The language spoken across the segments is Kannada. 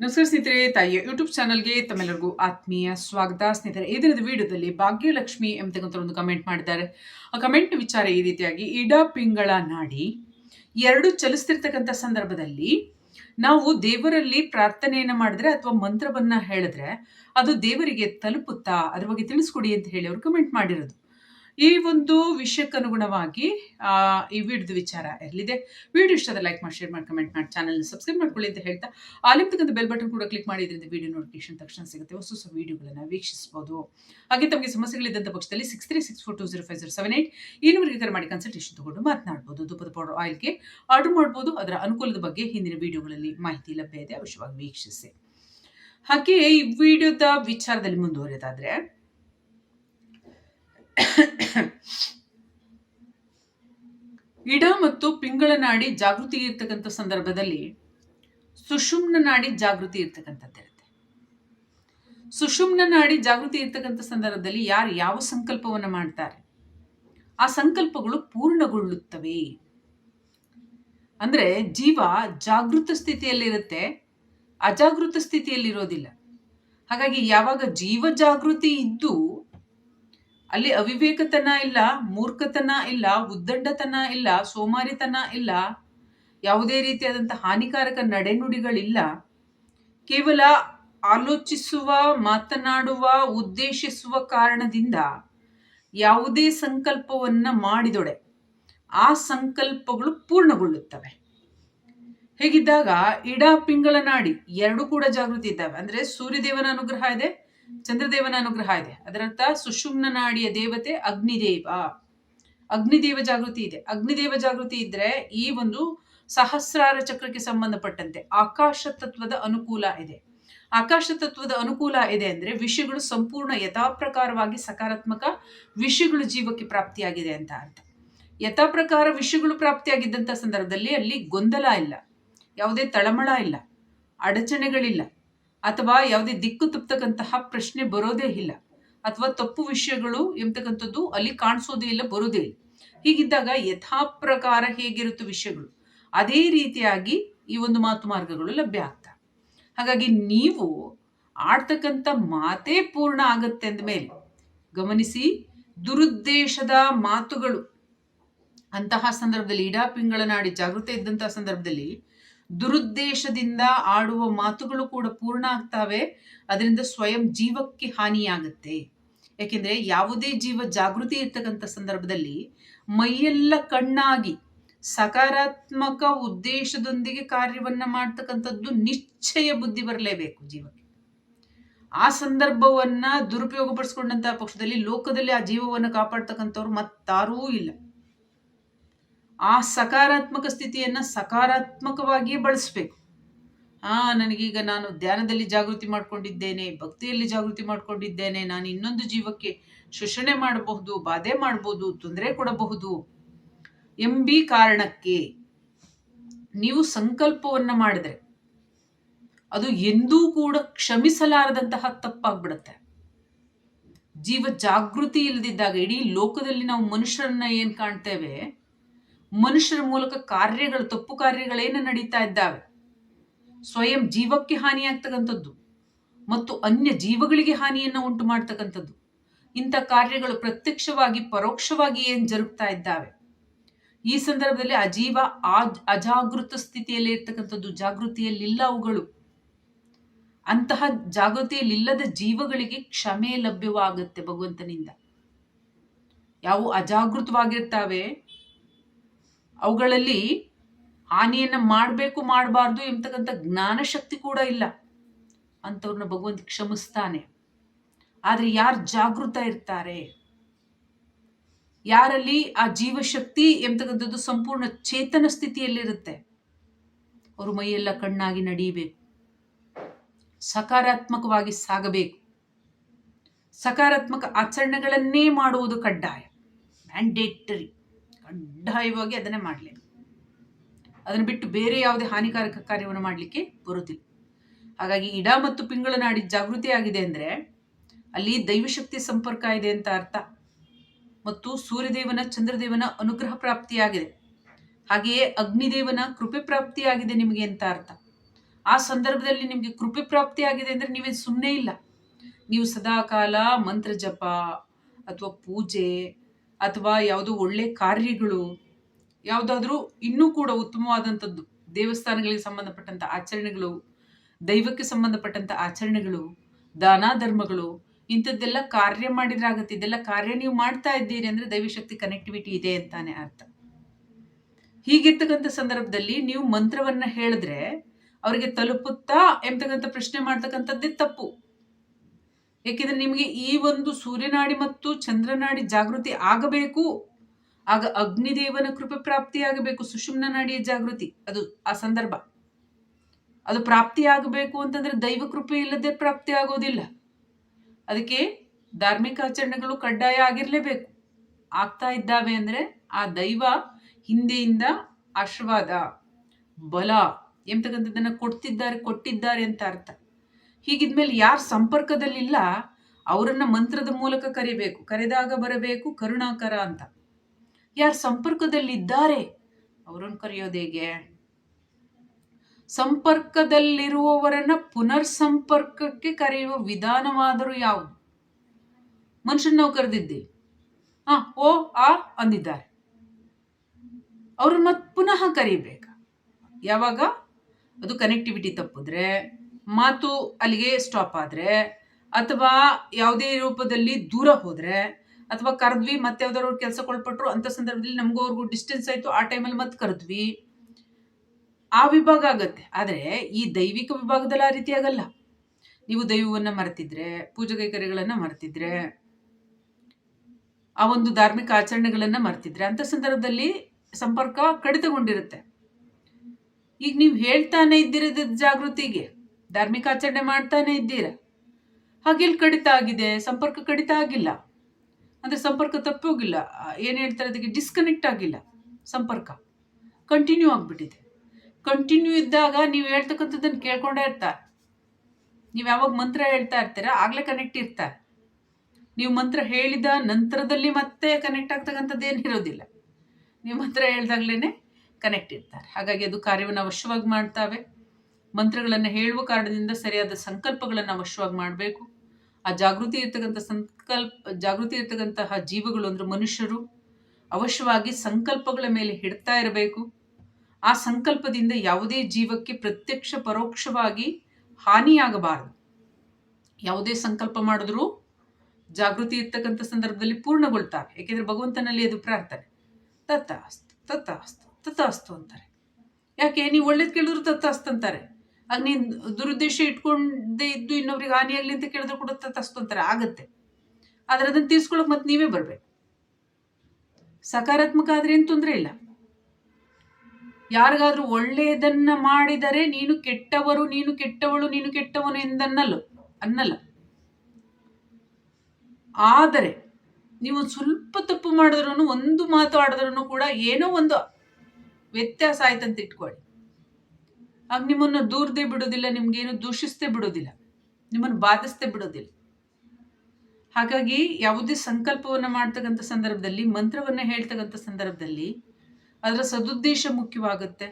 ನಮಸ್ಕಾರ ಸ್ನೇಹಿತರೆ, ತಾಯಿಯ ಯೂಟ್ಯೂಬ್ ಚಾನಲ್ಗೆ ತಮ್ಮೆಲ್ಲರಿಗೂ ಆತ್ಮೀಯ ಸ್ವಾಗತ. ಸ್ನೇಹಿತರೆ, ಈ ದಿನದ ವಿಡಿಯೋದಲ್ಲಿ ಭಾಗ್ಯಲಕ್ಷ್ಮಿ ಎಂಬತಕ್ಕಂಥ ಒಂದು ಕಮೆಂಟ್ ಮಾಡಿದ್ದಾರೆ. ಆ ಕಮೆಂಟ್ ವಿಚಾರ ಈ ರೀತಿಯಾಗಿ. ಇಡ ಪಿಂಗಳ ನಾಡಿ ಎರಡು ಚಲಿಸ್ತಿರ್ತಕ್ಕಂಥ ಸಂದರ್ಭದಲ್ಲಿ ನಾವು ದೇವರಲ್ಲಿ ಪ್ರಾರ್ಥನೆಯನ್ನು ಮಾಡಿದ್ರೆ ಅಥವಾ ಮಂತ್ರವನ್ನು ಹೇಳಿದ್ರೆ ಅದು ದೇವರಿಗೆ ತಲುಪುತ್ತಾ? ಅದ್ರ ಬಗ್ಗೆ ತಿಳಿಸ್ಕೊಡಿ ಅಂತ ಹೇಳಿ ಅವರು ಕಮೆಂಟ್ ಮಾಡಿರೋದು. ಈ ಒಂದು ವಿಷಯಕ್ಕನುಗುಣವಾಗಿ ಈ ವಿಡಿಯೋದ ವಿಚಾರ ಇರಲಿದೆ ವಿಡಿಯೋ ಇಷ್ಟದ ಲೈಕ್ ಮಾಡಿ, ಶೇರ್ ಮಾಡಿ, ಕಮೆಂಟ್ ಮಾಡಿ, ಚಾನಲ್ ಸಬ್ಸ್ಕ್ರೈಬ್ ಮಾಡ್ಕೊಳ್ಳಿ ಅಂತ ಹೇಳ್ತಾ ಆಲಿರ್ತಕ್ಕಂಥ ಬೆಲ್ ಬಟನ್ ಕೂಡ ಕ್ಲಿಕ್ ಮಾಡಿ, ಇದರಿಂದ ವಿಡಿಯೋ ನೋಟಿಫಿಕೇಶನ್ ತಕ್ಷಣ ಸಿಗುತ್ತೆ. ಹೊಸ ಹೊಸ ವಿಡಿಯೋಗಳನ್ನು ವೀಕ್ಷಿಸಬಹುದು ಹಾಗೆ ತಮಗೆ ಸಮಸ್ಯೆಗಳಿದ್ದಂಥ ಪಕ್ಷದಲ್ಲಿ six three six four two zero five zero seven eight ಈ ನಂಬರ್ಗೆ ಕರೆ ಮಾಡಿ ಕನ್ಸಲ್ಟೇಷನ್ ತಗೊಂಡು ಮಾತನಾಡ್ಬೋದು. ಧೂಪದ ಪೌಡರ್ ಆಯಿಲ್ಗೆ ಆರ್ಡರ್ ಮಾಡ್ಬೋದು. ಅದರ ಅನುಕೂಲದ ಬಗ್ಗೆ ಹಿಂದಿನ ವಿಡಿಯೋಗಳಲ್ಲಿ ಮಾಹಿತಿ ಲಭ್ಯ ಇದೆ. ಅವಶ್ಯವಾಗಿ ವೀಕ್ಷಿಸಿ. ಹಾಗೆ ಈ ವಿಡಿಯೋದ ವಿಚಾರದಲ್ಲಿ ಮುಂದುವರೆಯೋದಾದ್ರೆ ಇಡ ಮತ್ತು ಪಿಂಗಳ ನಾಡಿ ಜಾಗೃತಿ ಇರ್ತಕ್ಕಂಥ ಸಂದರ್ಭದಲ್ಲಿ ಸುಷುಮ್ನ ನಾಡಿ ಜಾಗೃತಿ ಇರ್ತಕ್ಕಂಥದ್ದಿರುತ್ತೆ ಸುಷುಮ್ನ ನಾಡಿ ಜಾಗೃತಿ ಇರ್ತಕ್ಕಂಥ ಸಂದರ್ಭದಲ್ಲಿ ಯಾರು ಯಾವ ಸಂಕಲ್ಪವನ್ನು ಮಾಡ್ತಾರೆ? ಆ ಸಂಕಲ್ಪಗಳು ಪೂರ್ಣಗೊಳ್ಳುತ್ತವೆ. ಅಂದ್ರೆ ಜೀವ ಜಾಗೃತ ಸ್ಥಿತಿಯಲ್ಲಿರುತ್ತೆ, ಅಜಾಗೃತ ಸ್ಥಿತಿಯಲ್ಲಿರೋದಿಲ್ಲ. ಹಾಗಾಗಿ ಯಾವಾಗ ಜೀವ ಜಾಗೃತಿ ಇದ್ದು ಅಲ್ಲಿ ಅವಿವೇಕತನ ಇಲ್ಲ, ಮೂರ್ಖತನ ಇಲ್ಲ, ಉದ್ದಂಡತನ ಇಲ್ಲ, ಸೋಮಾರಿತನ ಇಲ್ಲ, ಯಾವುದೇ ರೀತಿಯಾದಂಥ ಹಾನಿಕಾರಕ ನಡೆನುಡಿಗಳಿಲ್ಲ. ಕೇವಲ ಆಲೋಚಿಸುವ, ಮಾತನಾಡುವ, ಉದ್ದೇಶಿಸುವ ಕಾರಣದಿಂದ ಯಾವುದೇ ಸಂಕಲ್ಪವನ್ನ ಮಾಡಿದೊಡೆ ಆ ಸಂಕಲ್ಪಗಳು ಪೂರ್ಣಗೊಳ್ಳುತ್ತವೆ. ಹೇಗಿದ್ದಾಗ, ಇಡ ಪಿಂಗಳ ನಾಡಿ ಎರಡು ಕೂಡ ಜಾಗೃತಿ ಇದ್ದಾವೆ. ಅಂದ್ರೆ ಸೂರ್ಯದೇವನ ಅನುಗ್ರಹ ಇದೆ ಚಂದ್ರದೇವನ ಅನುಗ್ರಹ ಇದೆ. ಅದರರ್ಥ ಸುಷುಮ್ನ ನಾಡಿಯ ದೇವತೆ ಅಗ್ನಿದೇವ. ಅಗ್ನಿದೇವ ಜಾಗೃತಿ ಇದೆ. ಅಗ್ನಿದೇವ ಜಾಗೃತಿ ಇದ್ರೆ ಈ ಒಂದು ಸಹಸ್ರಾರ ಚಕ್ರಕ್ಕೆ ಸಂಬಂಧಪಟ್ಟಂತೆ ಆಕಾಶ ತತ್ವದ ಅನುಕೂಲ ಇದೆ. ಆಕಾಶ ತತ್ವದ ಅನುಕೂಲ ಇದೆ ಅಂದ್ರೆ ವಿಷಯಗಳು ಸಂಪೂರ್ಣ ಯಥಾಪ್ರಕಾರವಾಗಿ ಸಕಾರಾತ್ಮಕ ವಿಷಯಗಳು ಜೀವಕ್ಕೆ ಪ್ರಾಪ್ತಿಯಾಗಿದೆ ಅಂತ ಅರ್ಥ. ಯಥಾಪ್ರಕಾರ ವಿಷಯಗಳು ಪ್ರಾಪ್ತಿಯಾಗಿದ್ದಂಥ ಸಂದರ್ಭದಲ್ಲಿ ಅಲ್ಲಿ ಗೊಂದಲ ಇಲ್ಲ. ಯಾವುದೇ ತಳಮಳ ಇಲ್ಲ. ಅಡಚಣೆಗಳಿಲ್ಲ. ಅಥವಾ ಯಾವುದೇ ದಿಕ್ಕು ತಪ್ಪತಕ್ಕಂತಹ ಪ್ರಶ್ನೆ ಬರೋದೇ ಇಲ್ಲ. ಅಥವಾ ತಪ್ಪು ವಿಷಯಗಳು ಎಂಬತಕ್ಕಂಥದ್ದು ಅಲ್ಲಿ ಕಾಣಿಸೋದೇ ಇಲ್ಲ, ಬರೋದೇ ಇಲ್ಲ. ಹೀಗಿದ್ದಾಗ ಯಥಾಪ್ರಕಾರ ಹೇಗಿರುತ್ತೆ ವಿಷಯಗಳು? ಅದೇ ರೀತಿಯಾಗಿ ಈ ಒಂದು ಮಾತು ಮಾರ್ಗಗಳು ಲಭ್ಯ ಆಗ್ತವೆ ಹಾಗಾಗಿ ನೀವು ಆಡ್ತಕ್ಕಂಥ ಮಾತೇ ಪೂರ್ಣ ಆಗತ್ತೆ ಅಂದಮೇಲೆ ಗಮನಿಸಿ, ದುರುದ್ದೇಶದ ಮಾತುಗಳು. ಅಂತಹ ಸಂದರ್ಭದಲ್ಲಿ ಇಡಾ ಪಿಂಗಳ ನಾಡಿ ಜಾಗೃತಿ ಇದ್ದಂತಹ ಸಂದರ್ಭದಲ್ಲಿ ದುರುದ್ದೇಶದಿಂದ ಆಡುವ ಮಾತುಗಳು ಕೂಡ ಪೂರ್ಣ ಆಗ್ತವೆ. ಅದರಿಂದ ಸ್ವಯಂ ಜೀವಕ್ಕೆ ಹಾನಿಯಾಗುತ್ತೆ. ಯಾಕೆಂದ್ರೆ ಯಾವುದೇ ಜೀವ ಜಾಗೃತಿ ಇರ್ತಕ್ಕಂಥ ಸಂದರ್ಭದಲ್ಲಿ ಮೈಯೆಲ್ಲ ಕಣ್ಣಾಗಿ ಸಕಾರಾತ್ಮಕ ಉದ್ದೇಶದೊಂದಿಗೆ ಕಾರ್ಯವನ್ನ ಮಾಡ್ತಕ್ಕಂಥದ್ದು ನಿಶ್ಚಯ ಬುದ್ಧಿ ಬರಲೇಬೇಕು ಜೀವಕ್ಕೆ. ಆ ಸಂದರ್ಭವನ್ನ ದುರುಪಯೋಗಪಡಿಸ್ಕೊಂಡಂತಹ ಪಕ್ಷದಲ್ಲಿ ಲೋಕದಲ್ಲಿ ಆ ಜೀವವನ್ನು ಕಾಪಾಡ್ತಕ್ಕಂಥವ್ರು ಮತ್ತಾರೂ ಇಲ್ಲ. ಆ ಸಕಾರಾತ್ಮಕ ಸ್ಥಿತಿಯನ್ನ ಸಕಾರಾತ್ಮಕವಾಗಿಯೇ ಬಳಸಬೇಕು. ಆ, ನನಗೀಗ ನಾನು ಧ್ಯಾನದಲ್ಲಿ ಜಾಗೃತಿ ಮಾಡ್ಕೊಂಡಿದ್ದೇನೆ, ಭಕ್ತಿಯಲ್ಲಿ ಜಾಗೃತಿ ಮಾಡ್ಕೊಂಡಿದ್ದೇನೆ, ನಾನು ಇನ್ನೊಂದು ಜೀವಕ್ಕೆ ಶೋಷಣೆ ಮಾಡಬಹುದು, ಬಾಧೆ ಮಾಡಬಹುದು, ತೊಂದರೆ ಕೊಡಬಹುದು ಎಂಬಿ ಕಾರಣಕ್ಕೆ ನೀವು ಸಂಕಲ್ಪವನ್ನ ಮಾಡಿದ್ರೆ ಅದು ಎಂದೂ ಕೂಡ ಕ್ಷಮಿಸಲಾರದಂತಹ ತಪ್ಪಾಗ್ಬಿಡುತ್ತೆ. ಜೀವ ಜಾಗೃತಿ ಇಲ್ಲದಿದ್ದಾಗ, ಇಡೀ ಲೋಕದಲ್ಲಿ ನಾವು ಮನುಷ್ಯರನ್ನ ಏನು ಕಾಣ್ತೇವೆ? ಮನುಷ್ಯರ ಮೂಲಕ ಕಾರ್ಯಗಳು, ತಪ್ಪು ಕಾರ್ಯಗಳೇನು ನಡೀತಾ ಇದ್ದಾವೆ? ಸ್ವಯಂ ಜೀವಕ್ಕೆ ಹಾನಿಯಾಗ್ತಕ್ಕಂಥದ್ದು ಮತ್ತು ಅನ್ಯ ಜೀವಗಳಿಗೆ ಹಾನಿಯನ್ನು ಉಂಟು ಮಾಡ್ತಕ್ಕಂಥದ್ದು ಇಂಥ ಕಾರ್ಯಗಳು ಪ್ರತ್ಯಕ್ಷವಾಗಿ, ಪರೋಕ್ಷವಾಗಿ ಏನು ಜರುಗ್ತಾ ಇದ್ದಾವೆ? ಈ ಸಂದರ್ಭದಲ್ಲಿ ಅಜೀವ ಅಜಾಗೃತ ಸ್ಥಿತಿಯಲ್ಲಿ ಇರ್ತಕ್ಕಂಥದ್ದು ಜಾಗೃತಿಯಲ್ಲಿಲ್ಲ ಅವುಗಳು. ಅಂತಹ ಜಾಗೃತಿಯಲ್ಲಿಲ್ಲದ ಜೀವಗಳಿಗೆ ಕ್ಷಮೆ ಲಭ್ಯವಾಗುತ್ತೆ ಭಗವಂತನಿಂದ. ಯಾವು ಅಜಾಗೃತವಾಗಿರ್ತಾವೆ ಅವುಗಳಲ್ಲಿ ಹಾನಿಯನ್ನು ಮಾಡಬೇಕು ಮಾಡಬಾರ್ದು ಎಂಬತಕ್ಕಂಥ ಜ್ಞಾನ ಶಕ್ತಿ ಕೂಡ ಇಲ್ಲ. ಅಂಥವ್ರನ್ನ ಭಗವಂತ ಕ್ಷಮಿಸ್ತಾನೆ. ಆದರೆ ಯಾರು ಜಾಗೃತ ಇರ್ತಾರೆ? ಯಾರಲ್ಲಿ ಆ ಜೀವಶಕ್ತಿ ಎಂಬತಕ್ಕಂಥದ್ದು ಸಂಪೂರ್ಣ ಚೇತನ ಸ್ಥಿತಿಯಲ್ಲಿರುತ್ತೆ. ಅವರು ಮೈಯೆಲ್ಲ ಕಣ್ಣಾಗಿ ನಡೀಬೇಕು ಸಕಾರಾತ್ಮಕವಾಗಿ ಸಾಗಬೇಕು. ಸಕಾರಾತ್ಮಕ ಆಚರಣೆಗಳನ್ನೇ ಮಾಡುವುದು ಕಡ್ಡಾಯ. ಮ್ಯಾಂಡೇಟರಿ ಕಡ್ಡಾಯವಾಗಿ ಅದನ್ನೇ ಮಾಡಲಿ. ಅದನ್ನು ಬಿಟ್ಟು ಬೇರೆ ಯಾವುದೇ ಹಾನಿಕಾರಕ ಕಾರ್ಯವನ್ನು ಮಾಡಲಿಕ್ಕೆ ಬರುತ್ತಿಲ್ಲ. ಹಾಗಾಗಿ ಇಡ ಮತ್ತು ಪಿಂಗಳ ನಾಡಿ ಜಾಗೃತಿ ಆಗಿದೆ ಅಂದರೆ ಅಲ್ಲಿ ದೈವಶಕ್ತಿ ಸಂಪರ್ಕ ಇದೆ ಅಂತ ಅರ್ಥ. ಮತ್ತು ಸೂರ್ಯದೇವನ, ಚಂದ್ರದೇವನ ಅನುಗ್ರಹ ಪ್ರಾಪ್ತಿಯಾಗಿದೆ. ಹಾಗೆಯೇ ಅಗ್ನಿದೇವನ ಕೃಪೆ ಪ್ರಾಪ್ತಿಯಾಗಿದೆ ನಿಮಗೆ ಅಂತ ಅರ್ಥ. ಆ ಸಂದರ್ಭದಲ್ಲಿ ನಿಮಗೆ ಕೃಪೆ ಪ್ರಾಪ್ತಿಯಾಗಿದೆ ಅಂದರೆ ನೀವೇನು ಸುಮ್ಮನೆ ಇಲ್ಲ. ನೀವು ಸದಾಕಾಲ ಮಂತ್ರ ಜಪ ಅಥವಾ ಪೂಜೆ ಅಥವಾ ಯಾವುದೋ ಒಳ್ಳೆ ಕಾರ್ಯಗಳು, ಯಾವುದಾದ್ರೂ ಇನ್ನೂ ಕೂಡ ಉತ್ತಮವಾದಂಥದ್ದು, ದೇವಸ್ಥಾನಗಳಿಗೆ ಸಂಬಂಧಪಟ್ಟಂಥ ಆಚರಣೆಗಳು, ದೈವಕ್ಕೆ ಸಂಬಂಧಪಟ್ಟಂಥ ಆಚರಣೆಗಳು, ದಾನ ಧರ್ಮಗಳು, ಇಂಥದ್ದೆಲ್ಲ ಕಾರ್ಯ ಮಾಡಿದ್ರೆ ಆಗುತ್ತೆ ಇದೆಲ್ಲ ಕಾರ್ಯ ನೀವು ಮಾಡ್ತಾ ಇದ್ದೀರಿ ಅಂದರೆ ದೈವಶಕ್ತಿ ಕನೆಕ್ಟಿವಿಟಿ ಇದೆ ಅಂತಾನೆ ಅರ್ಥ. ಹೀಗಿರ್ತಕ್ಕಂಥ ಸಂದರ್ಭದಲ್ಲಿ ನೀವು ಮಂತ್ರವನ್ನ ಹೇಳಿದ್ರೆ, ಅವರಿಗೆ ತಲುಪುತ್ತಾ ಎಂಬತಕ್ಕಂಥ ಪ್ರಶ್ನೆ ಮಾಡ್ತಕ್ಕಂಥದ್ದೇ ತಪ್ಪು. ಏಕೆಂದ್ರೆ ನಿಮಗೆ ಈ ಒಂದು ಸೂರ್ಯನಾಡಿ ಮತ್ತು ಚಂದ್ರನಾಡಿ ಜಾಗೃತಿ ಆಗಬೇಕು. ಆಗ ಅಗ್ನಿದೇವನ ಕೃಪೆ ಪ್ರಾಪ್ತಿಯಾಗಬೇಕು ಸುಷುಮ್ನ ನಾಡಿಯ ಜಾಗೃತಿ. ಅದು ಆ ಸಂದರ್ಭ. ಅದು ಪ್ರಾಪ್ತಿಯಾಗಬೇಕು ಅಂತಂದ್ರೆ ದೈವ ಕೃಪೆ ಇಲ್ಲದೆ ಪ್ರಾಪ್ತಿ ಆಗೋದಿಲ್ಲ. ಅದಕ್ಕೆ ಧಾರ್ಮಿಕ ಆಚರಣೆಗಳು ಕಡ್ಡಾಯ ಆಗಿರಲೇಬೇಕು. ಆಗ್ತಾ ಇದ್ದಾವೆ ಅಂದರೆ ಆ ದೈವ ಹಿಂದೆಯಿಂದ ಆಶೀರ್ವಾದ, ಬಲ ಎಂಬತಕ್ಕಂಥದ್ದನ್ನು ಕೊಡ್ತಿದ್ದಾರೆ, ಕೊಟ್ಟಿದ್ದಾರೆ ಅಂತ ಅರ್ಥ. ಹೀಗಿದ್ಮೇಲೆ ಯಾರು ಸಂಪರ್ಕದಲ್ಲಿಲ್ಲ, ಅವರನ್ನು ಮಂತ್ರದ ಮೂಲಕ ಕರಿಬೇಕು, ಕರೆದಾಗ ಬರಬೇಕು, ಕರುಣಾಕರ ಅಂತ. ಯಾರು ಸಂಪರ್ಕದಲ್ಲಿದ್ದಾರೆ, ಅವರನ್ನು ಕರೆಯೋದು ಹೇಗೆ? ಸಂಪರ್ಕದಲ್ಲಿರುವವರನ್ನ ಪುನರ್ ಸಂಪರ್ಕಕ್ಕೆ ಕರೆಯುವ ವಿಧಾನವಾದರೂ ಯಾವುದು? ಮನುಷ್ಯನ ನಾವು ಕರೆದಿದ್ದೀವಿ ಹಾ ಓ, ಆ ಅಂದಿದ್ದಾರೆ. ಅವ್ರನ್ನ ಮತ್ತೆ ಪುನಃ ಕರಿಬೇಕಾ? ಯಾವಾಗ? ಅದು ಕನೆಕ್ಟಿವಿಟಿ ತಪ್ಪಿದ್ರೆ. ಮಾತು ಅಲ್ಲಿಗೆ ಸ್ಟಾಪ್ ಆದರೆ, ಅಥವಾ ಯಾವುದೇ ರೂಪದಲ್ಲಿ ದೂರ ಹೋದರೆ, ಅಥವಾ ಕರೆದ್ವಿ ಮತ್ತೆ ಯಾವ್ದಾದ್ರು ಕೆಲಸ ಕೊಳ್ಪಟ್ರು ಅಂತ ಸಂದರ್ಭದಲ್ಲಿ ನಮಗೂ ಅವ್ರಿಗೂ ಡಿಸ್ಟೆನ್ಸ್ ಆಯಿತು, ಆ ಟೈಮಲ್ಲಿ ಮತ್ತೆ ಕರೆದ್ವಿ. ಆ ವಿಭಾಗ ಆಗತ್ತೆ. ಆದರೆ ಈ ದೈವಿಕ ವಿಭಾಗದಲ್ಲಿ ಆ ರೀತಿ ಆಗಲ್ಲ. ನೀವು ದೈವವನ್ನು ಮರೆತಿದ್ರೆ ಪೂಜೆ ಕೈಕರ್ಯಗಳನ್ನು ಮರೆತಿದ್ರೆ, ಆ ಒಂದು ಧಾರ್ಮಿಕ ಆಚರಣೆಗಳನ್ನು ಮರ್ತಿದ್ರೆ, ಅಂತ ಸಂದರ್ಭದಲ್ಲಿ ಸಂಪರ್ಕ ಕಡಿತಗೊಂಡಿರುತ್ತೆ. ಈಗ ನೀವು ಹೇಳ್ತಾನೆ ಇದ್ದಿರದ ಜಾಗೃತಿಗೆ ಧಾರ್ಮಿಕ ಆಚರಣೆ ಮಾಡ್ತಾನೆ ಇದ್ದೀರಾ? ಹಾಗೆ ಕಡಿತ ಆಗಿದೆ, ಸಂಪರ್ಕ ಕಡಿತ ಆಗಿಲ್ಲ. ಅಂದರೆ ಸಂಪರ್ಕ ತಪ್ಪೋಗಿಲ್ಲ ಏನು ಹೇಳ್ತಾರೆ ಅದಕ್ಕೆ? ಡಿಸ್ಕನೆಕ್ಟ್ ಆಗಿಲ್ಲ ಸಂಪರ್ಕ. ಕಂಟಿನ್ಯೂ ಆಗಿಬಿಟ್ಟಿದೆ. ಕಂಟಿನ್ಯೂ ಇದ್ದಾಗ ನೀವು ಹೇಳ್ತಕ್ಕಂಥದ್ದನ್ನು ಕೇಳ್ಕೊಂಡೇ ಇರ್ತಾರೆ. ನೀವು ಯಾವಾಗ ಮಂತ್ರ ಹೇಳ್ತಾ ಇರ್ತೀರ, ಆಗಲೇ ಕನೆಕ್ಟ್ ಇರ್ತಾರೆ. ನೀವು ಮಂತ್ರ ಹೇಳಿದ ನಂತರದಲ್ಲಿ ಮತ್ತೆ ಕನೆಕ್ಟ್ ಆಗ್ತಕ್ಕಂಥದ್ದು ಏನಿರೋದಿಲ್ಲ ನೀವು ಮಂತ್ರ ಹೇಳ್ದಾಗ್ಲೇ ಕನೆಕ್ಟ್ ಇರ್ತಾರೆ. ಹಾಗಾಗಿ ಅದು ಕಾರ್ಯವನ್ನು ಅವಶ್ಯವಾಗಿ ಮಾಡ್ತಾವೆ. ಮಂತ್ರಗಳನ್ನು ಹೇಳುವ ಕಾರಣದಿಂದ ಸರಿಯಾದ ಸಂಕಲ್ಪಗಳನ್ನು ಅವಶ್ಯವಾಗಿ ಮಾಡಬೇಕು. ಆ ಜಾಗೃತಿ ಇರ್ತಕ್ಕಂಥ ಸಂಕಲ್ಪ, ಜಾಗೃತಿ ಇರ್ತಕ್ಕಂತಹ ಜೀವಗಳು ಅಂದರೆ ಮನುಷ್ಯರು ಅವಶ್ಯವಾಗಿ ಸಂಕಲ್ಪಗಳ ಮೇಲೆ ಹಿಡ್ತಾ ಇರಬೇಕು. ಆ ಸಂಕಲ್ಪದಿಂದ ಯಾವುದೇ ಜೀವಕ್ಕೆ ಪ್ರತ್ಯಕ್ಷ ಪರೋಕ್ಷವಾಗಿ ಹಾನಿಯಾಗಬಾರದು. ಯಾವುದೇ ಸಂಕಲ್ಪ ಮಾಡಿದ್ರೂ ಜಾಗೃತಿ ಇರ್ತಕ್ಕಂಥ ಸಂದರ್ಭದಲ್ಲಿ ಪೂರ್ಣಗೊಳ್ತಾರೆ. ಏಕೆಂದರೆ ಭಗವಂತನಲ್ಲಿ ಅದು ಪ್ರಾರ್ಥನೆ. ತತ್ತ ಅಸ್ತು ತತ್ತ ಅಸ್ತು ತತ್ತ ಅಸ್ತು ಅಂತಾರೆ. ಯಾಕೆ? ನೀವು ಒಳ್ಳೇದು ಕೇಳಿದ್ರು ತತ್ತಾಸ್ತು ಅಂತಾರೆ. ಆಗ ನೀನು ದುರುದ್ದೇಶ ಇಟ್ಕೊಂಡೇ ಇದ್ದು ಇನ್ನೊಬ್ರಿಗೆ ಹಾನಿಯಾಗಲಿ ಅಂತ ಕೇಳಿದ್ರೆ ಕೊಡುತ್ತ ತಸ್ಕೊಂತಾರೆ, ಆಗತ್ತೆ. ಆದರೆ ಅದನ್ನು ತೀರ್ಸ್ಕೊಳಕ್ ಮತ್ತೆ ನೀವೇ ಬರಬೇಕು. ಸಕಾರಾತ್ಮಕ ಆದರೆ ಏನು ತೊಂದರೆ ಇಲ್ಲ. ಯಾರಿಗಾದ್ರೂ ಒಳ್ಳೆಯದನ್ನ ಮಾಡಿದರೆ ನೀನು ಕೆಟ್ಟವರು, ನೀನು ಕೆಟ್ಟವಳು, ನೀನು ಕೆಟ್ಟವನು ಎಂದನ್ನಲ್ಲ, ಅನ್ನಲ್ಲ. ಆದರೆ ನೀವು ಸ್ವಲ್ಪ ತಪ್ಪು ಮಾಡಿದ್ರೂ ಒಂದು ಮಾತು ಆಡಿದ್ರೂ ಕೂಡ ಏನೋ ಒಂದು ವ್ಯತ್ಯಾಸ ಆಯ್ತಂತ ಇಟ್ಕೊಳ್ಳಿ. ಆಗ ನಿಮ್ಮನ್ನು ದೂರದೇ ಬಿಡೋದಿಲ್ಲ ನಿಮ್ಗೇನು ದೂಷಿಸ್ತೇ ಬಿಡೋದಿಲ್ಲ ನಿಮ್ಮನ್ನು ಬಾಧಿಸ್ತೇ ಬಿಡೋದಿಲ್ಲ ಹಾಗಾಗಿ ಯಾವುದೇ ಸಂಕಲ್ಪವನ್ನು ಮಾಡ್ತಕ್ಕಂಥ ಸಂದರ್ಭದಲ್ಲಿ, ಮಂತ್ರವನ್ನು ಹೇಳ್ತಕ್ಕಂಥ ಸಂದರ್ಭದಲ್ಲಿ ಅದರ ಸದುದ್ದೇಶ ಮುಖ್ಯವಾಗುತ್ತೆ.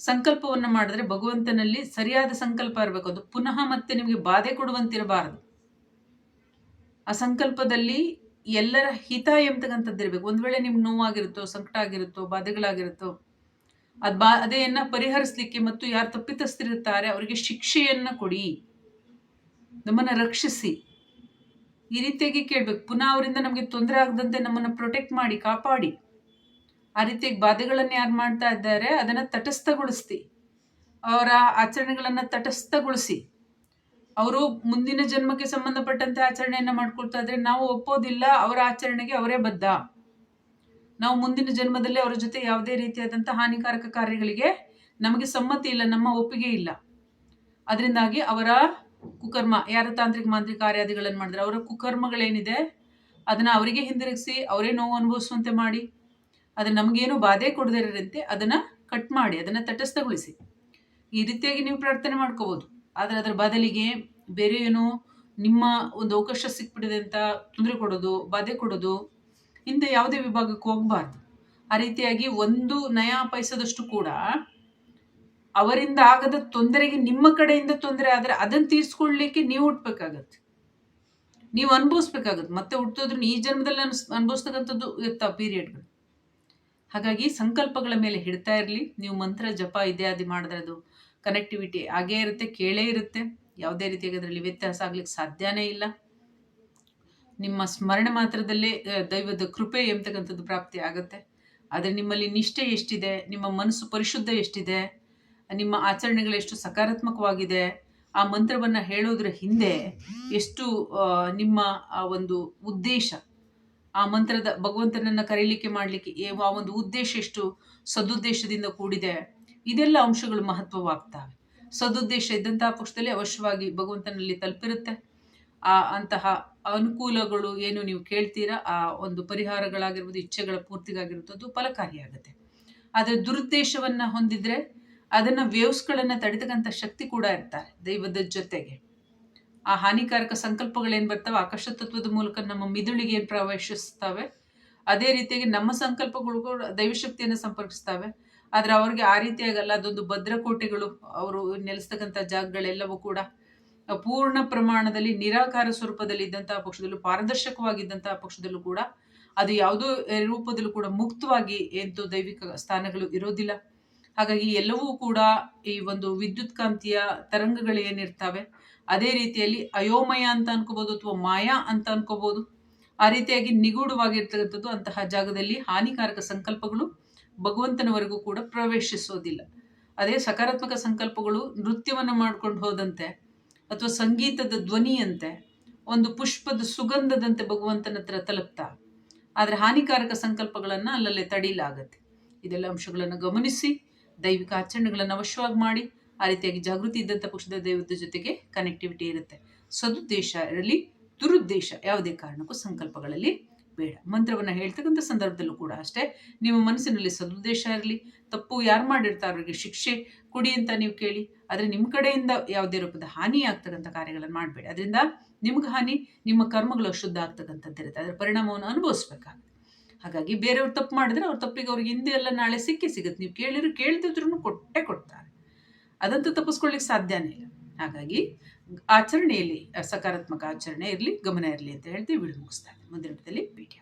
ಸಂಕಲ್ಪವನ್ನು ಮಾಡಿದ್ರೆ ಭಗವಂತನಲ್ಲಿ ಸರಿಯಾದ ಸಂಕಲ್ಪ ಇರಬೇಕು. ಅದು ಪುನಃ ಮತ್ತೆ ನಿಮಗೆ ಬಾಧೆ ಕೊಡುವಂತಿರಬಾರದು. ಆ ಸಂಕಲ್ಪದಲ್ಲಿ ಎಲ್ಲರ ಹಿತ ಎಂಬತಕ್ಕಂಥದ್ದು ಇರಬೇಕು ಒಂದು ವೇಳೆ ನಿಮ್ಗೆ ನೋವಾಗಿರುತ್ತೋ, ಸಂಕಟ ಆಗಿರುತ್ತೋ, ಬಾಧೆಗಳಾಗಿರುತ್ತೋ ಅದು ಬಾ ಅದೇನ್ನ ಪರಿಹರಿಸಲಿಕ್ಕೆ ಮತ್ತು ಯಾರು ತಪ್ಪಿತಸ್ಥರಿರ್ತಾರೆ ಅವರಿಗೆ ಶಿಕ್ಷೆಯನ್ನು ಕೊಡಿ. ನಮ್ಮನ್ನು ರಕ್ಷಿಸಿ. ಈ ರೀತಿಯಾಗಿ ಕೇಳಬೇಕು. ಪುನಃ ಅವರಿಂದ ನಮಗೆ ತೊಂದರೆ ಆಗದಂತೆ ನಮ್ಮನ್ನು ಪ್ರೊಟೆಕ್ಟ್ ಮಾಡಿ, ಕಾಪಾಡಿ. ಆ ರೀತಿಯಾಗಿ ಬಾಧೆಗಳನ್ನು ಯಾರು ಮಾಡ್ತಾ ಇದ್ದಾರೆ, ಅದನ್ನು ತಟಸ್ಥಗೊಳಿಸ್ತಿ. ಅವರ ಆಚರಣೆಗಳನ್ನು ತಟಸ್ಥಗೊಳಿಸಿ. ಅವರು ಮುಂದಿನ ಜನ್ಮಕ್ಕೆ ಸಂಬಂಧಪಟ್ಟಂತೆ ಆಚರಣೆಯನ್ನು ಮಾಡ್ಕೊಳ್ತಾ ಇದ್ರೆ ನಾವು ಒಪ್ಪೋದಿಲ್ಲ, ಅವರ ಆಚರಣೆಗೆ ಅವರೇ ಬದ್ಧ. ನಾವು ಮುಂದಿನ ಜನ್ಮದಲ್ಲಿ ಅವರ ಜೊತೆ ಯಾವುದೇ ರೀತಿಯಾದಂಥ ಹಾನಿಕಾರಕ ಕಾರ್ಯಗಳಿಗೆ ನಮಗೆ ಸಮ್ಮತಿ ಇಲ್ಲ, ನಮ್ಮ ಒಪ್ಪಿಗೆ ಇಲ್ಲ. ಅದರಿಂದಾಗಿ ಅವರ ಕುಕರ್ಮ, ಯಾರ ತಾಂತ್ರಿಕ ಮಾಂತ್ರಿಕ ಕಾರ್ಯಾದಿಗಳನ್ನು ಮಾಡಿದ್ರೆ, ಅವರ ಕುಕರ್ಮಗಳೇನಿದೆ, ಅದನ್ನು ಅವರಿಗೆ ಹಿಂದಿರುಗಿಸಿ, ಅವರೇ ನೋವು ಅನುಭವಿಸುವಂತೆ ಮಾಡಿ ಅದು ನಮಗೇನು ಬಾಧೆ ಕೊಡದಿರಂತೆ ಅದನ್ನು ಕಟ್ ಮಾಡಿ, ಅದನ್ನು ತಟಸ್ಥಗೊಳಿಸಿ. ಈ ರೀತಿಯಾಗಿ ನೀವು ಪ್ರಾರ್ಥನೆ ಮಾಡ್ಕೋಬೋದು. ಆದರೆ ಅದರ ಬದಲಿಗೆ ಬೇರೆ ಏನೋ ನಿಮ್ಮ ಒಂದು ಅವಕಾಶ ಸಿಕ್ಬಿಟ್ಟಿದೆ ಅಂತ ತೊಂದರೆ ಕೊಡೋದು, ಬಾಧೆ ಕೊಡೋದು ಇಂಥ ಯಾವುದೇ ವಿಭಾಗಕ್ಕೆ ಹೋಗಬಾರ್ದು. ಆ ರೀತಿಯಾಗಿ ಒಂದು ನಯಾ ಪೈಸದಷ್ಟು ಕೂಡ ಅವರಿಂದ ಆಗದ ತೊಂದರೆಗೆ ನಿಮ್ಮ ಕಡೆಯಿಂದ ತೊಂದರೆ ಆದರೆ ಅದನ್ನು ತೀರಿಸ್ಕೊಳ್ಲಿಕ್ಕೆ ನೀವು ಹುಟ್ಟಬೇಕಾಗತ್ತೆ ನೀವು ಅನುಭವಿಸ್ಬೇಕಾಗತ್ತೆ. ಮತ್ತೆ ಹುಟ್ಟಿದ್ರು ಈ ಜನ್ಮದಲ್ಲಿ ಅನ್ಸ್ ಅನುಭವಿಸ್ತಕ್ಕಂಥದ್ದು ಇರ್ತಾವೆ ಪೀರಿಯಡ್ಗಳು. ಹಾಗಾಗಿ ಸಂಕಲ್ಪಗಳ ಮೇಲೆ ಹಿಡ್ತಾ ಇರಲಿ. ನೀವು ಮಂತ್ರ, ಜಪ, ಇತ್ಯಾದಿ ಮಾಡಿದ್ರೆ ಅದು ಕನೆಕ್ಟಿವಿಟಿ ಹಾಗೇ ಇರುತ್ತೆ, ಕೇಳೇ ಇರುತ್ತೆ. ಯಾವುದೇ ರೀತಿಯಾಗಿ ಅದರಲ್ಲಿ ವ್ಯತ್ಯಾಸ ಆಗ್ಲಿಕ್ಕೆ ಸಾಧ್ಯನೇ ಇಲ್ಲ. ನಿಮ್ಮ ಸ್ಮರಣೆ ಮಾತ್ರದಲ್ಲೇ ದೈವದ ಕೃಪೆ ಎಂಬತಕ್ಕಂಥದ್ದು ಪ್ರಾಪ್ತಿ ಆಗುತ್ತೆ. ಆದರೆ ನಿಮ್ಮಲ್ಲಿ ನಿಷ್ಠೆ ಎಷ್ಟಿದೆ, ನಿಮ್ಮ ಮನಸ್ಸು ಪರಿಶುದ್ಧ ಎಷ್ಟಿದೆ, ನಿಮ್ಮ ಆಚರಣೆಗಳು ಎಷ್ಟು ಸಕಾರಾತ್ಮಕವಾಗಿದೆ, ಆ ಮಂತ್ರವನ್ನು ಹೇಳೋದ್ರ ಹಿಂದೆ ಎಷ್ಟು ನಿಮ್ಮ, ಆ, ಒಂದು ಉದ್ದೇಶ, ಆ ಮಂತ್ರದ ಭಗವಂತನನ್ನು ಕರೀಲಿಕ್ಕೆ ಮಾಡಲಿಕ್ಕೆ ಆ ಒಂದು ಉದ್ದೇಶ ಎಷ್ಟು, ಸದುದ್ದೇಶದಿಂದ ಕೂಡಿದೆ, ಇದೆಲ್ಲ ಅಂಶಗಳು ಮಹತ್ವವಾಗ್ತವೆ. ಸದುದ್ದೇಶ ಇದ್ದಂತಹ ಪಕ್ಷದಲ್ಲಿ ಅವಶ್ಯವಾಗಿ ಭಗವಂತನಲ್ಲಿ ತಲುಪಿರುತ್ತೆ. ಆ, ಅಂತಹ ಅನುಕೂಲಗಳು ಏನು ನೀವು ಕೇಳ್ತೀರಾ? ಆ ಒಂದು ಪರಿಹಾರಗಳಾಗಿರ್ಬೋದು, ಇಚ್ಛೆಗಳ ಪೂರ್ತಿಗಾಗಿರುತ್ತದೆ ಫಲಕಾರಿಯಾಗುತ್ತೆ. ಆದರೆ ದುರುದ್ದೇಶವನ್ನು ಹೊಂದಿದ್ರೆ ಅದನ್ನು ವೇವ್ಸ್ಗಳನ್ನು ತಡೆತಕ್ಕಂಥ ಶಕ್ತಿ ಕೂಡ ಇರ್ತಾರೆ ದೈವದ ಜೊತೆಗೆ. ಆ ಹಾನಿಕಾರಕ ಸಂಕಲ್ಪಗಳೇನು ಬರ್ತವೆ? ಆಕಾಶ ತತ್ವದ ಮೂಲಕ ನಮ್ಮ ಮಿದುಳಿಗೆ ಏನು ಪ್ರವೇಶಿಸ್ತವೆ? ಅದೇ ರೀತಿಯಾಗಿ ನಮ್ಮ ಸಂಕಲ್ಪಗಳು ಕೂಡ ದೈವಶಕ್ತಿಯನ್ನು ಸಂಪರ್ಕಿಸ್ತವೆ. ಆದರೆ ಅವ್ರಿಗೆ ಆ ರೀತಿಯಾಗಲ್ಲ ಅದೊಂದು ಭದ್ರಕೋಟೆಗಳು ಅವರು ನೆಲೆಸ್ತಕ್ಕಂಥ ಜಾಗಗಳೆಲ್ಲವೂ ಕೂಡ ಪೂರ್ಣ ಪ್ರಮಾಣದಲ್ಲಿ ನಿರಾಕಾರ ಸ್ವರೂಪದಲ್ಲಿ ಇದ್ದಂತಹ ಪಕ್ಷದಲ್ಲೂ ಪಾರದರ್ಶಕವಾಗಿದ್ದಂತಹ ಪಕ್ಷದಲ್ಲೂ ಕೂಡ ಅದು ಯಾವುದೋ ರೂಪದಲ್ಲೂ ಕೂಡ ಮುಕ್ತವಾಗಿ ಎಂತೂ ದೈವಿಕ ಸ್ಥಾನಗಳು ಇರೋದಿಲ್ಲ. ಹಾಗಾಗಿ ಎಲ್ಲವೂ ಕೂಡ ಈ ಒಂದು ವಿದ್ಯುತ್ ಕಾಂತಿಯ ತರಂಗಗಳು ಏನಿರ್ತವೆ, ಅದೇ ರೀತಿಯಲ್ಲಿ ಅಯೋಮಯ ಅಂತ ಅನ್ಕೋಬಹುದು ಅಥವಾ ಮಾಯಾ ಅಂತ ಅನ್ಕೋಬಹುದು ಆ ರೀತಿಯಾಗಿ ನಿಗೂಢವಾಗಿರ್ತಕ್ಕಂಥದ್ದು ಅಂತಹ ಜಾಗದಲ್ಲಿ ಹಾನಿಕಾರಕ ಸಂಕಲ್ಪಗಳು ಭಗವಂತನವರೆಗೂ ಕೂಡ ಪ್ರವೇಶಿಸೋದಿಲ್ಲ. ಅದೇ ಸಕಾರಾತ್ಮಕ ಸಂಕಲ್ಪಗಳು ನೃತ್ಯವನ್ನು ಮಾಡ್ಕೊಂಡು ಹೋದಂತೆ ಅಥವಾ ಸಂಗೀತದ ಧ್ವನಿಯಂತೆ ಒಂದು ಪುಷ್ಪದ ಸುಗಂಧದಂತೆ ಭಗವಂತನ ಹತ್ರ ತಲುಪ್ತಾ? ಆದರೆ ಹಾನಿಕಾರಕ ಸಂಕಲ್ಪಗಳನ್ನು ಅಲ್ಲಲ್ಲೇ ತಡೀಲಾಗತ್ತೆ. ಇದೆಲ್ಲ ಅಂಶಗಳನ್ನು ಗಮನಿಸಿ, ದೈವಿಕ ಆಚರಣೆಗಳನ್ನು ಅವಶ್ಯವಾಗಿ ಮಾಡಿ, ಆ ರೀತಿಯಾಗಿ ಜಾಗೃತಿ ಇದ್ದಂಥ ಪಕ್ಷದ ದೈವದ ಜೊತೆಗೆ ಕನೆಕ್ಟಿವಿಟಿ ಇರುತ್ತೆ. ಸದುದ್ದೇಶ ಇರಲಿ, ದುರುದ್ದೇಶ ಯಾವುದೇ ಕಾರಣಕ್ಕೂ ಸಂಕಲ್ಪಗಳಲ್ಲಿ ಬೇಡ. ಮಂತ್ರವನ್ನು ಹೇಳ್ತಕ್ಕಂಥ ಸಂದರ್ಭದಲ್ಲೂ ಕೂಡ ಅಷ್ಟೇ, ನಿಮ್ಮ ಮನಸ್ಸಿನಲ್ಲಿ ಸದುದ್ದೇಶ ಇರಲಿ. ತಪ್ಪು ಯಾರು ಮಾಡಿರ್ತಾರೆ ಅವರಿಗೆ ಶಿಕ್ಷೆ ಕೊಡಿ ಅಂತ ನೀವು ಕೇಳಿ. ಆದರೆ ನಿಮ್ಮ ಕಡೆಯಿಂದ ಯಾವುದೇ ರೂಪದ ಹಾನಿ ಆಗ್ತಕ್ಕಂಥ ಕಾರ್ಯಗಳನ್ನು ಮಾಡಬೇಡಿ. ಅದರಿಂದ ನಿಮ್ಗೆ ಹಾನಿ, ನಿಮ್ಮ ಕರ್ಮಗಳು ಅಶುದ್ಧ ಆಗ್ತಕ್ಕಂಥದ್ದಿರುತ್ತೆ ಅದರ ಪರಿಣಾಮವನ್ನು ಅನುಭವಿಸ್ಬೇಕಾಗುತ್ತೆ. ಹಾಗಾಗಿ ಬೇರೆಯವ್ರು ತಪ್ಪು ಮಾಡಿದ್ರೆ ಅವ್ರ ತಪ್ಪಿಗೆ ಅವ್ರಿಗೆ ಹಿಂದೆ ಎಲ್ಲ ನಾಳೆ ಸಿಕ್ಕೇ ಸಿಗುತ್ತೆ. ನೀವು ಕೇಳಿದ್ರು ಕೇಳ್ದಿದ್ರು ಕೊಟ್ಟೆ ಕೊಡ್ತಾರೆ. ಅದಂತೂ ತಪ್ಪಿಸ್ಕೊಳ್ಳಿಕ್ಕೆ ಸಾಧ್ಯನೇ ಇಲ್ಲ. ಹಾಗಾಗಿ ಆಚರಣೆಯಲ್ಲಿ ಸಕಾರಾತ್ಮಕ ಆಚರಣೆ ಇರಲಿ ಗಮನ ಇರಲಿ ಅಂತ ಹೇಳ್ತೀವಿ. ವಿಡಿಯೋ ಮುಗಿಸ್ತಾ ಇದ್ದೀನಿ. ಮುಂದಿನ ಭೇಟಿ